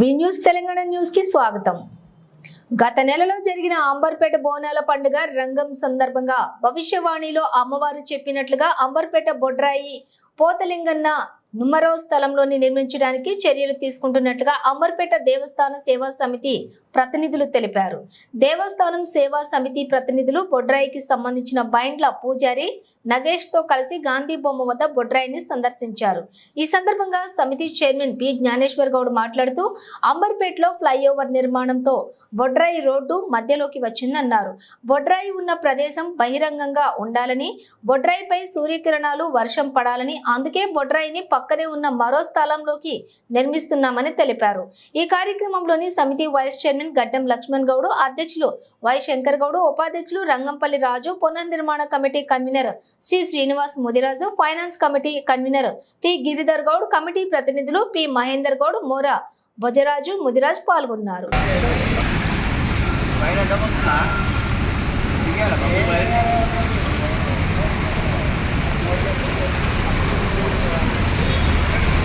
వి news Telangana న్యూస్కి స్వాగతం. గత నెలలో జరిగిన అంబర్పేట బోనాల పండుగ రంగం సందర్భంగా భవిష్యవాణిలో అమ్మవారు చెప్పినట్లుగా అంబర్పేట బొడ్రాయి పోతలింగన్న నుమరో స్థలంలోని నిర్మించడానికి చర్యలు తీసుకుంటున్నట్లుగా అంబర్పేట దేవస్థాన సేవా సమితి ప్రతినిధులు తెలిపారు. దేవస్థానం సేవా సమితి ప్రతినిధులు బొడ్రాయికి సంబంధించిన బైండ్ల పూజారి నగేష్తో కలిసి గాంధీ బొమ్మ వద్ద బొడ్రాయిని సందర్శించారు. ఈ సందర్భంగా సమితి చైర్మన్ పి జ్ఞానేశ్వర్ గౌడ్ మాట్లాడుతూ అంబర్పేటలో ఫ్లైఓవర్ నిర్మాణంతో బొడ్రాయి రోడ్డు మధ్యలోకి వచ్చిందన్నారు. బొడ్రాయి ఉన్న ప్రదేశం బహిరంగంగా ఉండాలని బొడ్రాయిపై సూర్యకిరణాలు వర్షం పడాలని అందుకే బొడ్రాయిని పక్కనే ఉన్న మరో స్థలంలోకి నిర్మిస్తున్నామని తెలిపారు. ఈ కార్యక్రమంలోని సమితి వైస్ చైర్మన్ గడ్డం లక్ష్మణ్ గౌడ్ అధ్యక్షులు వై శంకర్ గౌడ్ ఉపాధ్యక్షులు రంగంపల్లి రాజు పునర్నిర్మాణ committee convener C Srinivas Mudiraju finance committee convener P Giridhar Goud committee ప్రతినిధులు పి మహేందర్ గౌడ్ మోరా భుజరాజు ముదిరాజ్ పాల్గొన్నారు.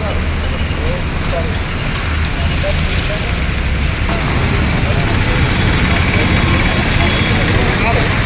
Got it.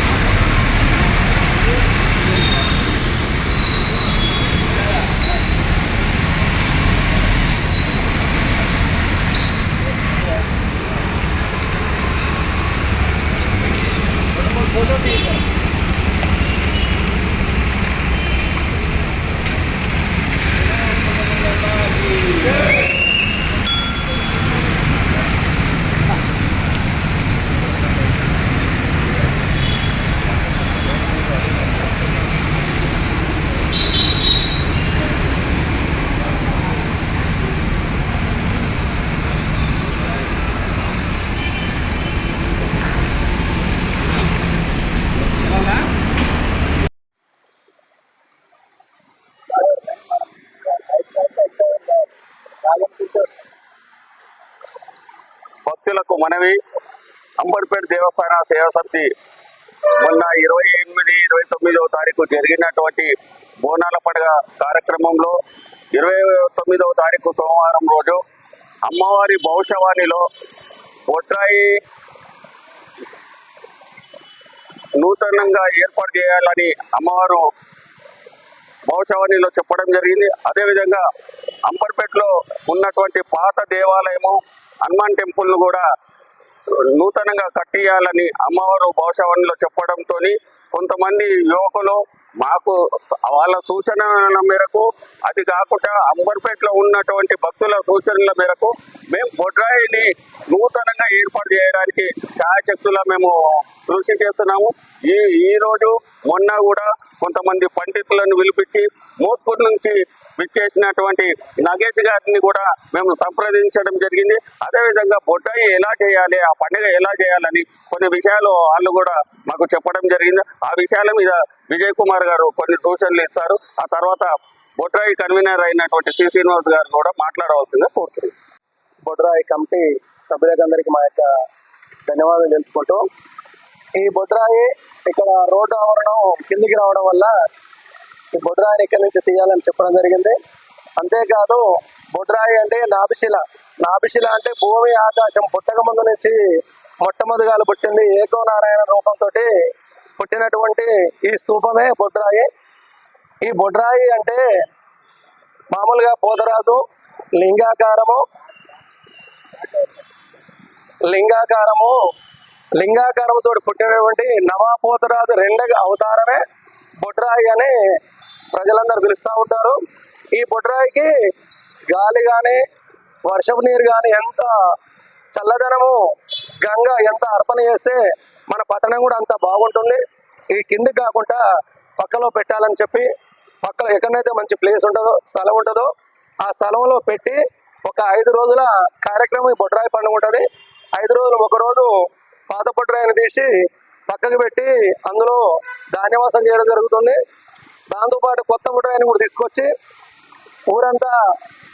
మనవి. అంబర్పేట దేవస్థాన సేవా సమితి మొన్న ఇరవై ఎనిమిది ఇరవై తొమ్మిదవ తారీఖు జరిగినటువంటి బోనాల పండుగ కార్యక్రమంలో ఇరవై తొమ్మిదవ తారీఖు సోమవారం రోజు అమ్మవారి భవిష్యవాణిలో బొట్రాయి నూతనంగా ఏర్పాటు చేయాలని అమ్మవారు భవిష్యవాణిలో చెప్పడం జరిగింది. అదేవిధంగా అంబర్పేటలో ఉన్నటువంటి పాత దేవాలయము హనుమాన్ టెంపుల్ను కూడా నూతనంగా కట్టియాలని అమ్మవారు భవిష్యవాణిలో చెప్పడంతో కొంతమంది యువకులు మాకు వాళ్ళ సూచనల మేరకు అది కాకుండా అంబర్పేటలో ఉన్నటువంటి భక్తుల సూచనల మేరకు మేము బొడ్రాయిని నూతనంగా ఏర్పాటు చేయడానికి ఛాయశక్తుల మేము కృషి చేస్తున్నాము. ఈ ఈరోజు మొన్న కూడా కొంతమంది పండితులను పిలిపించి మోత్కూరు నుంచి విచ్చేసినటువంటి నగేష్ గారిని కూడా మేము సంప్రదించడం జరిగింది. అదేవిధంగా బొడ్డాయి ఎలా చేయాలి ఆ పండుగ ఎలా చేయాలని కొన్ని విషయాలు వాళ్ళు కూడా మాకు చెప్పడం జరిగింది. ఆ విషయాల మీద విజయ్ కుమార్ గారు కొన్ని సూచనలు ఇస్తారు. ఆ తర్వాత బొడ్రాయి కన్వీనర్ అయినటువంటి సి. శ్రీనివాస్ గారు కూడా మాట్లాడవలసిందే కోరుతుంది బొడ్రాయి కమిటీ సభ్యులందరికీ మా యొక్క ధన్యవాదాలు తెలుపుకుంటూ ఈ బొడ్రాయి ఇక్కడ రోడ్డు ఆవరణం కిందికి రావడం వల్ల ఈ బొడ్రాయిని ఇక్కడి నుంచి తీయాలని చెప్పడం జరిగింది. అంతేకాదు బొడ్రాయి అంటే నాభిశిల. నాభిశిల అంటే భూమి ఆకాశం పుట్టక ముందు నుంచి మొట్టమొదటిగాలు పుట్టింది ఏకో నారాయణ రూపంతో పుట్టినటువంటి ఈ స్తూపమే బొడ్రాయి. ఈ బొడ్రాయి అంటే మామూలుగా పోతరాజు లింగాకారము లింగాకారము లింగాకారంతో పుట్టినటువంటి నవాపోతరాజు రెండవ అవతారమే బొడ్రాయి అని ప్రజలందరూ పిలుస్తూ ఉంటారు. ఈ బొడ్రాయికి గాలి కానీ వర్షపు నీరు కానీ ఎంత చల్లదనము గంగ ఎంత అర్పణ చేస్తే మన పట్టణం కూడా అంత బాగుంటుంది. ఈ కిందికి కాకుండా పక్కలో పెట్టాలని చెప్పి పక్కన ఎక్కడైతే మంచి ప్లేస్ ఉంటుందో స్థలం ఉంటుందో ఆ స్థలంలో పెట్టి ఒక ఐదు రోజుల కార్యక్రమం ఈ బొడ్రాయి పండుగ ఉంటుంది. ఐదు రోజులు ఒకరోజు పాత బొడ్రాయిని తీసి పక్కకు పెట్టి అందులో ధాన్యవాసం చేయడం జరుగుతుంది. దాంతోపాటు కొత్త బొడ్రాయిని కూడా తీసుకొచ్చి ఊరంతా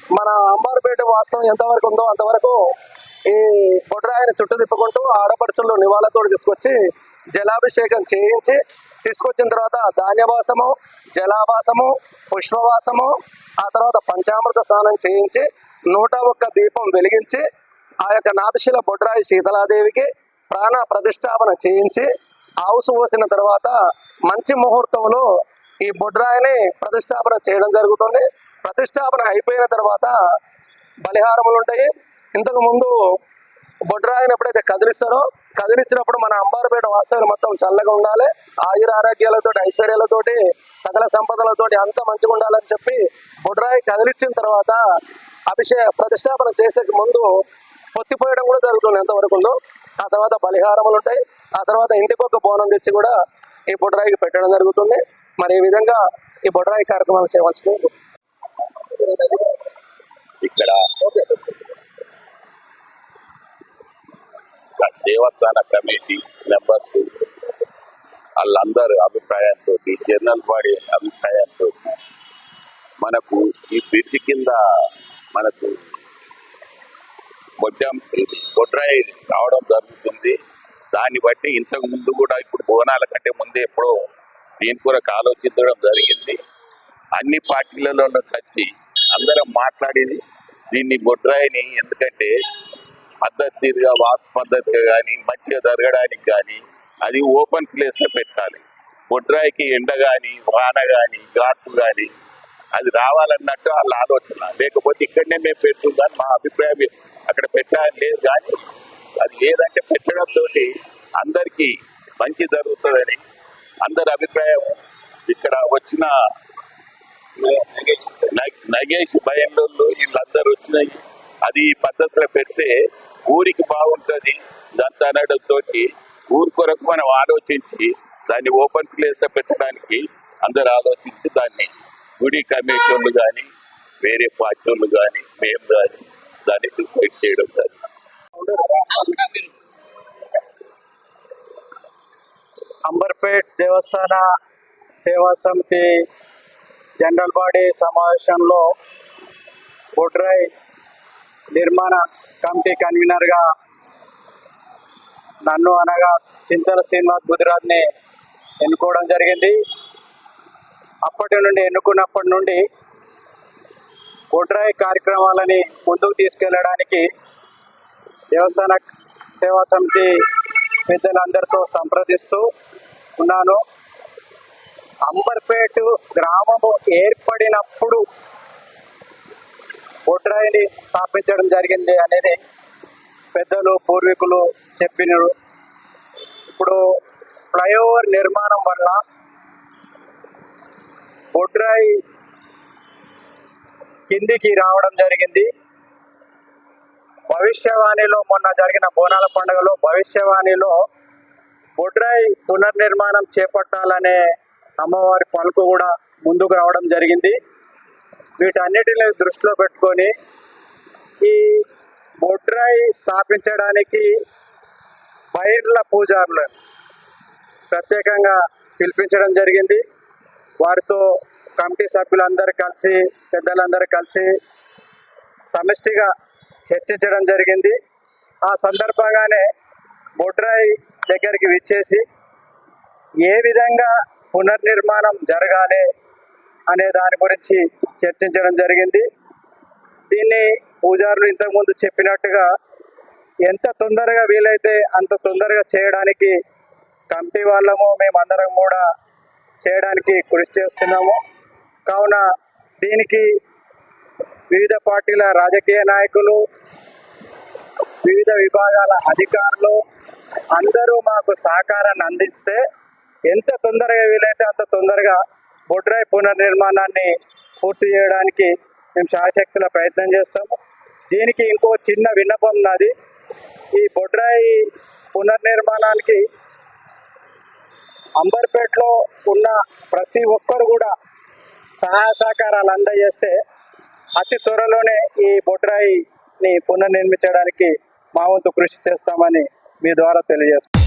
మన అంబారుపేట వాస్తవం ఎంతవరకు ఉందో అంతవరకు ఈ బొడ్రాయిని చుట్టూ తిప్పుకుంటూ ఆడపడుచుల్లో నివాళతో తీసుకొచ్చి జలాభిషేకం చేయించి తీసుకొచ్చిన తర్వాత ధాన్యవాసము జలావాసము పుష్పవాసము ఆ తర్వాత పంచామృత స్నానం చేయించి నూట ఒక్క దీపం వెలిగించి ఆ యొక్క నాదశిల బొడ్రాయి శీతలాదేవికి ప్రాణ ప్రతిష్టాపన చేయించి ఆవుసు పోసిన తర్వాత మంచి ముహూర్తంలో ఈ బొడ్రాయిని ప్రతిష్టాపన చేయడం జరుగుతుంది. ప్రతిష్టాపన అయిపోయిన తర్వాత బలిహారములు ఉంటాయి. ఇంతకు ముందు బొడ్రాయిని ఎప్పుడైతే కదిలిస్తారో కదిలించినప్పుడు మన అంబారుపేట వాస్తవులు మొత్తం చల్లగా ఉండాలి. ఆయుర ఆరోగ్యాలతో ఐశ్వర్యాలతోటి సకల సంపదలతోటి అంత మంచిగా ఉండాలని చెప్పి బొడ్రాయి కదిలించిన తర్వాత అభిషేక ప్రతిష్టాపన చేసే ముందు పొత్తిపోయడం కూడా జరుగుతుంది ఎంతవరకు ఉందో. ఆ తర్వాత బలిహారములు ఉంటాయి. ఆ తర్వాత ఇంటికొక బోనం తెచ్చి కూడా ఈ బొడ్రాయికి పెట్టడం జరుగుతుంది. మరి ఈ విధంగా ఈ బొడరాయి కార్యక్రమాలు చేయవలసింది. ఇక్కడ దేవస్థాన కమిటీ మెంబర్స్ వాళ్ళందరూ అభిప్రాయంతో జనరల్ బాడీ అభిప్రాయంతో మనకు ఈ బ్రిడ్జ్ కింద మనకు బొడ్డం బొడ్రాయి రావడం జరుగుతుంది. దాన్ని బట్టి ఇంతకు ముందు కూడా ఇప్పుడు బోనాల కంటే ముందే ఎప్పుడో దీని కొరకు ఆలోచించడం జరిగింది. అన్ని పార్టీలలో కలిసి అందరం మాట్లాడేది దీన్ని బొడ్రాయిని ఎందుకంటే పద్ధతిగా వాస్తు పద్ధతిగా కానీ మంచిగా జరగడానికి కానీ అది ఓపెన్ ప్లేస్లో పెట్టాలి. బొడ్రాయికి ఎండ కానీ వాన కానీ ఘాటు కానీ అది రావాలన్నట్టు వాళ్ళ ఆలోచన. లేకపోతే ఇక్కడనే మేము పెడుతుందని మా అభిప్రాయం అక్కడ పెట్టాలని లేదు కానీ అది లేదంటే పెట్టడంతో అందరికీ మంచి జరుగుతుందని అందరి అభిప్రాయం ఇక్కడ వచ్చిన నగేష్ భయంలో వీళ్ళందరూ వచ్చినాయి. అది ఈ పద్ధతిలో పెడితే ఊరికి బాగుంటుంది. దాంతో అనడంతో ఊరి కొరకు మనం ఆలోచించి దాన్ని ఓపెన్ ప్లేస్లో పెట్టడానికి అందరు ఆలోచించి దాన్ని గుడి కమిషన్లు కానీ వేరే పార్టీలు కానీ మేము కానీ దాన్ని డిసైడ్ చేయడం కానీ అంబర్పేట్ దేవస్థాన సేవా సమితి జనరల్ బాడీ సమావేశంలో బొడ్రై నిర్మాణ కమిటీ కన్వీనర్గా నన్ను అనగా చింతల శ్రీనివాస్ గుజరాత్ని ఎన్నుకోవడం జరిగింది. అప్పటి నుండి ఎన్నుకున్నప్పటి నుండి బొడ్రాయి కార్యక్రమాలని ముందుకు తీసుకెళ్ళడానికి దేవస్థాన సేవా సమితి పెద్దలందరితో సంప్రదిస్తూ ఉన్నాను అంబర్పేట గ్రామము ఏర్పడినప్పుడు బొడ్రాయిని స్థాపించడం జరిగింది అనేది పెద్దలు పూర్వీకులు చెప్పినారు. ఇప్పుడు ఫ్లైఓవర్ నిర్మాణం వల్ల బొడ్రాయి కిందికి రావడం జరిగింది. భవిష్యవాణిలో మొన్న జరిగిన బోనాల పండుగలో భవిష్యవాణిలో బొడ్రాయి పునర్నిర్మాణం చేపట్టాలనే అమ్మవారి పలుకు కూడా ముందుకు రావడం జరిగింది. వీటన్నిటిని దృష్టిలో పెట్టుకొని ఈ బొడ్రాయి స్థాపించడానికి బైర్ల పూజారులు ప్రత్యేకంగా పిలిపించడం జరిగింది. వారితో కమిటీ సభ్యులందరూ కలిసి పెద్దలందరూ కలిసి సమిష్టిగా చర్చించడం జరిగింది. ఆ సందర్భంగానే బొడ్రాయి దగ్గరికి విచ్చేసి ఏ విధంగా పునర్నిర్మాణం జరగాలి అనే దాని గురించి చర్చించడం జరిగింది. దీన్ని పూజారులు ఇంతకుముందు చెప్పినట్టుగా ఎంత తొందరగా వీలైతే అంత తొందరగా చేయడానికి కమిటీ వాళ్ళము మేమందరం కూడా చేయడానికి కృషి చేస్తున్నాము. కావున దీనికి వివిధ పార్టీల రాజకీయ నాయకులు వివిధ విభాగాల అధికారులు అందరూ మాకు సహకారాన్ని అందిస్తే ఎంత తొందరగా వీలైతే అంత తొందరగా బొడ్రాయి పునర్నిర్మాణాన్ని పూర్తి చేయడానికి మేము శాయశక్తుల ప్రయత్నం చేస్తాము. దీనికి ఇంకో చిన్న విన్నపం నాది. ఈ బొడ్రాయి పునర్నిర్మాణానికి అంబర్పేటలో ఉన్న ప్రతి ఒక్కరు కూడా సహాయ సహకారాలు అందజేస్తే అతి త్వరలోనే ఈ బొడ్రాయిని పునర్నిర్మించడానికి మా వంతు కృషి చేస్తామని మీ ద్వారా తెలియజేస్తాం